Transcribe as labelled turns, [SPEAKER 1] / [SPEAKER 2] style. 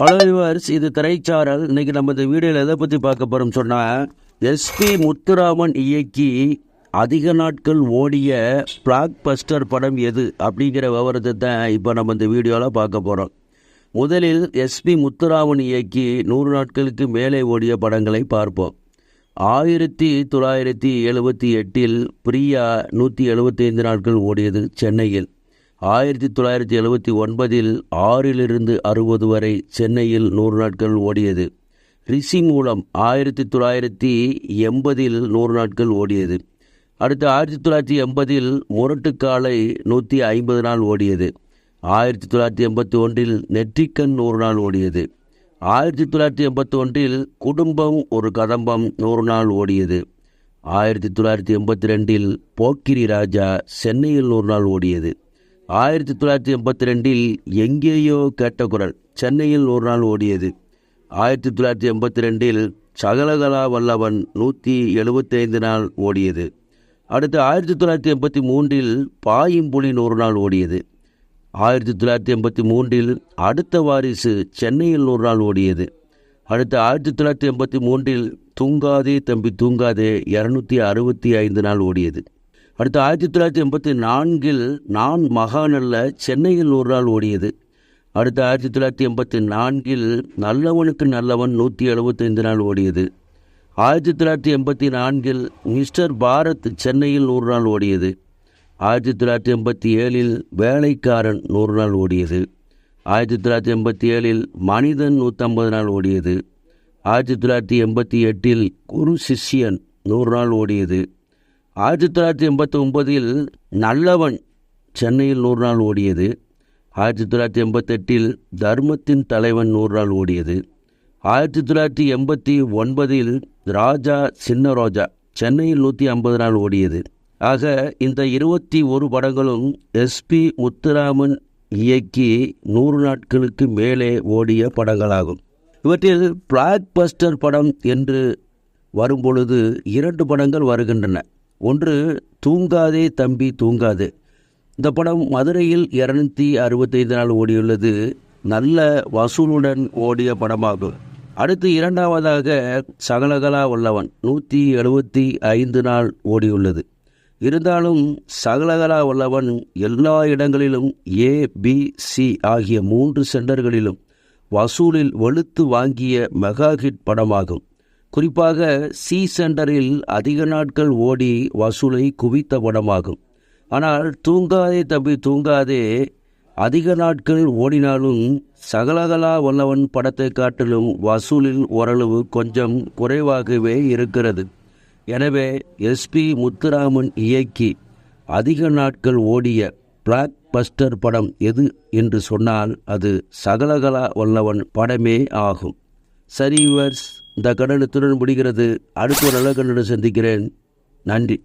[SPEAKER 1] Hello viewers இது திரைச்சாரல். இன்னைக்கு நம்ம இந்த வீடியோவில் எதை பற்றி பார்க்க போகிறோம் சொன்னால் எஸ்பி முத்துராமன் இயக்கி அதிக நாட்கள் ஓடிய பிளாக் பஸ்டர் படம் எது அப்படிங்கிற விவரத்தை தான் இப்போ நம்ம இந்த வீடியோவில் பார்க்க போகிறோம் முதலில் எஸ்பி முத்துராமன் இயக்கி நூறு நாட்களுக்கு மேலே ஓடிய படங்களை பார்ப்போம். ஆயிரத்தி தொள்ளாயிரத்தி எழுபத்தி எட்டில் பிரியா நூற்றி எழுபத்தைந்து நாட்கள் ஓடியது சென்னையில். ஆயிரத்தி தொள்ளாயிரத்தி எழுபத்தி ஒன்பதில் ஆறிலிருந்து அறுபது வரை சென்னையில் நூறு நாட்கள் ஓடியது. ரிஷி மூலம் ஆயிரத்தி தொள்ளாயிரத்தி எண்பதில் நூறு நாட்கள் ஓடியது. அடுத்து ஆயிரத்தி தொள்ளாயிரத்தி எண்பதில் முரட்டுக்காலை நூற்றி ஐம்பது நாள் ஓடியது. ஆயிரத்தி தொள்ளாயிரத்தி எண்பத்தி ஒன்றில் நெற்றிக்கண் நூறு நாள் ஓடியது. ஆயிரத்தி தொள்ளாயிரத்தி எண்பத்தி ஒன்றில் குடும்பம் ஒரு கதம்பம் நூறு நாள் ஓடியது. ஆயிரத்தி தொள்ளாயிரத்தி எண்பத்தி ரெண்டில் போக்கிரி ராஜா சென்னையில் நூறு நாள் ஓடியது. ஆயிரத்தி தொள்ளாயிரத்தி எண்பத்தி ரெண்டில் எங்கேயோ கேட்ட குரல் சென்னையில் ஒரு நாள் ஓடியது. ஆயிரத்தி தொள்ளாயிரத்தி எண்பத்தி ரெண்டில் சகலகலா வல்லவன் நூற்றி எழுபத்தைந்து நாள் ஓடியது. அடுத்து ஆயிரத்தி தொள்ளாயிரத்தி எண்பத்தி மூன்றில் பாயும்புலி நூறு நாள் ஓடியது. ஆயிரத்தி தொள்ளாயிரத்தி எண்பத்தி மூன்றில் அடுத்த வாரிசு சென்னையில் நூறு நாள் ஓடியது. அடுத்து ஆயிரத்தி தொள்ளாயிரத்தி எண்பத்தி மூன்றில் தூங்காதே தம்பி தூங்காதே இரநூத்தி அறுபத்தி ஐந்து நாள் ஓடியது. அடுத்து ஆயிரத்தி தொள்ளாயிரத்தி எண்பத்தி நான்கில் நான் மகாநல்ல சென்னையில் நூறு நாள் ஓடியது. அடுத்து ஆயிரத்தி தொள்ளாயிரத்தி எண்பத்தி நான்கில் நல்லவனுக்கு நல்லவன் நூற்றி எழுபத்தைந்து நாள் ஓடியது. ஆயிரத்தி தொள்ளாயிரத்தி எண்பத்தி நான்கில் மிஸ்டர் பாரத் சென்னையில் நூறு நாள் ஓடியது. ஆயிரத்தி தொள்ளாயிரத்தி எண்பத்தி ஏழில் வேலைக்காரன் நூறு நாள் ஓடியது. ஆயிரத்தி தொள்ளாயிரத்தி எண்பத்தி ஏழில் மனிதன் நூற்றம்பது நாள் ஓடியது. ஆயிரத்தி தொள்ளாயிரத்தி எண்பத்தி எட்டில் குரு சிஷ்யன் நூறு நாள் ஓடியது. ஆயிரத்தி தொள்ளாயிரத்தி எண்பத்தி ஒன்பதில் நல்லவன் சென்னையில் நூறு நாள் ஓடியது. ஆயிரத்தி தொள்ளாயிரத்தி எண்பத்தெட்டில் தர்மத்தின் தலைவன் நூறு நாள் ஓடியது. ஆயிரத்தி தொள்ளாயிரத்தி எண்பத்தி ஒன்பதில் ராஜா சின்ன ரோஜா சென்னையில் நூற்றி ஐம்பது நாள் ஓடியது. ஆக இந்த இருபத்தி ஒரு படங்களும் எஸ்பி முத்துராமன் இயக்கி நூறு நாட்களுக்கு மேலே ஓடிய படங்களாகும். இவற்றில் பிளாக் பஸ்டர் படம் என்று வரும்பொழுது இரண்டு படங்கள் வருகின்றன. ஒன்று தூங்காதே தம்பி தூங்காதே. இந்த படம் மதுரையில் இரநூத்தி அறுபத்தைந்து நாள் ஓடியுள்ளது. நல்ல வசூலுடன் ஓடிய படமாகும். அடுத்து இரண்டாவதாக சகலகலா உள்ளவன் நூற்றி எழுபத்தி ஐந்து நாள் ஓடியுள்ளது. இருந்தாலும் சகலகலா உள்ளவன் எல்லா இடங்களிலும் ஏ பி சி ஆகிய மூன்று சென்டர்களிலும் வசூலில் வெளுத்து வாங்கிய மெகா ஹிட் படமாகும். குறிப்பாக சி சென்டரில் அதிக நாட்கள் ஓடி வசூலை குவித்த படமாகும் ஆனால் தூங்காதே தம்பி தூங்காதே. அதிக நாட்கள் ஓடினாலும் சகலகலா வல்லவன் படத்தை காட்டிலும் வசூலில் ஓரளவு கொஞ்சம் குறைவாகவே இருக்கிறது. எனவே எஸ்பி முத்துராமன் இயக்கி அதிக நாட்கள் ஓடிய பிளாக் பஸ்டர் படம் எது என்று சொன்னால் அது சகலகலா வல்லவன் படமே ஆகும். சரி இந்த இந்த கடனத்துடன் முடிகிறது. அடுத்த ஒரு நல்ல கண்ணுடன் சந்திக்கிறேன். நன்றி.